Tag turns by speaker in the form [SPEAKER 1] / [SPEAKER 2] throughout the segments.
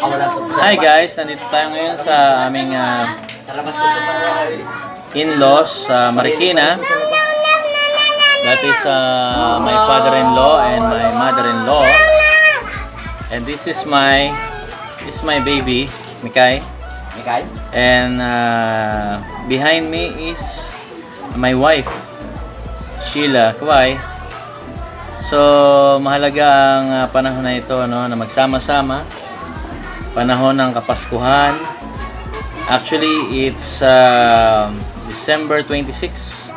[SPEAKER 1] Hi guys, nandito tayo ngayon sa aming ah, in-laws sa Marikina. That is uh, my father-in-law and my mother-in-law. And this is my this is my baby, Mikay.
[SPEAKER 2] Mikay?
[SPEAKER 1] And uh, behind me is my wife, Sheila Kawai. So, mahalaga ang uh, panahon na ito no, na magsama-sama. Panahon ng Kapaskuhan. Actually, it's uh, December 26.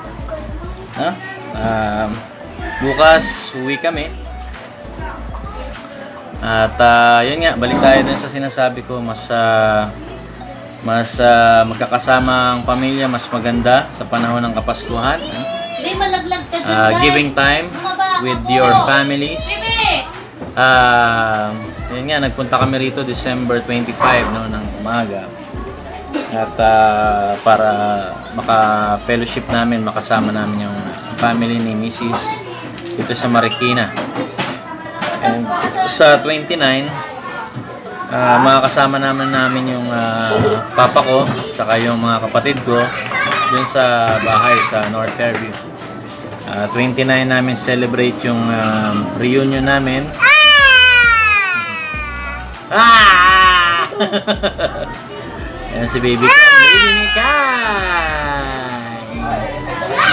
[SPEAKER 1] No? Um, bukas, uwi kami. At uh, yun nga, balik tayo dun sa sinasabi ko, mas uh, mas uh, magkakasama ang pamilya, mas maganda sa panahon ng Kapaskuhan. Uh, giving time with your families.
[SPEAKER 3] Bebe!
[SPEAKER 1] Ah, yun nga, nagpunta kami rito December 25 no, ng umaga. At ah, para maka-fellowship namin, makasama namin yung family ni Mrs. dito sa Marikina. And sa 29, ah makakasama naman namin yung ah, papa ko, tsaka yung mga kapatid ko dun sa bahay sa North Fairview. Ah, 29 namin celebrate yung um, reunion namin. Ah! Ayan si baby ko. Baby ni Kai!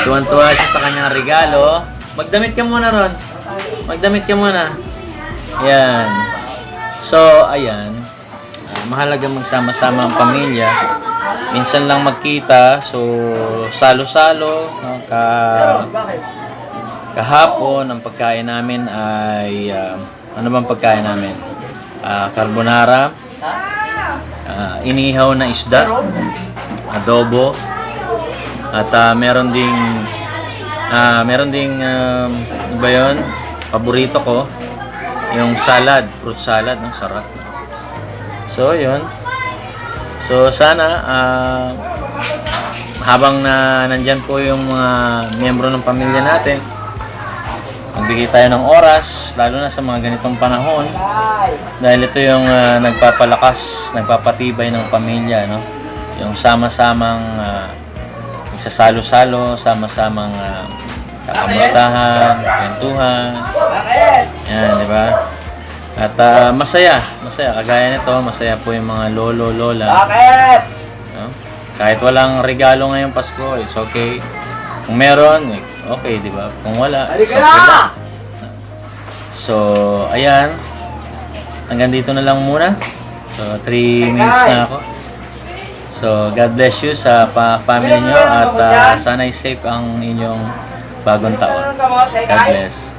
[SPEAKER 1] Tuwan-tuwa siya sa kanyang regalo. Magdamit ka muna ron. Magdamit ka muna. Yan. So, ayan. Ah, mahalaga magsama-sama ang pamilya. Minsan lang magkita. So, salo-salo. No? Ka kahapon ang pagkain namin ay ah, ano bang pagkain namin? Ah, carbonara, ah, inihaw na isda, adobo, at ah, meron ding ah, meron ding um, ano ba yun? Paborito ko, yung salad, fruit salad, no? sarap. So, yun. So, sana ah, habang na nandyan po yung mga miyembro ng pamilya natin, magbigay tayo ng oras, lalo na sa mga ganitong panahon. Dahil ito yung ah, nagpapalakas, nagpapatibay ng pamilya, no? Yung sama-samang uh, salo sama-samang uh, kakamustahan, kwentuhan. Yan, di ba? At ah, masaya, masaya. Kagaya nito, masaya po yung mga lolo, lola.
[SPEAKER 2] Bakit?
[SPEAKER 1] No? Kahit walang regalo ngayong Pasko, it's okay. Kung meron, okay, di ba? Kung wala,
[SPEAKER 2] na!
[SPEAKER 1] lang. So, ayan. Hanggang dito na lang muna. So, 3 minutes na ako. So, God bless you sa pa family nyo at ah, sana safe ang inyong bagong taon. God bless.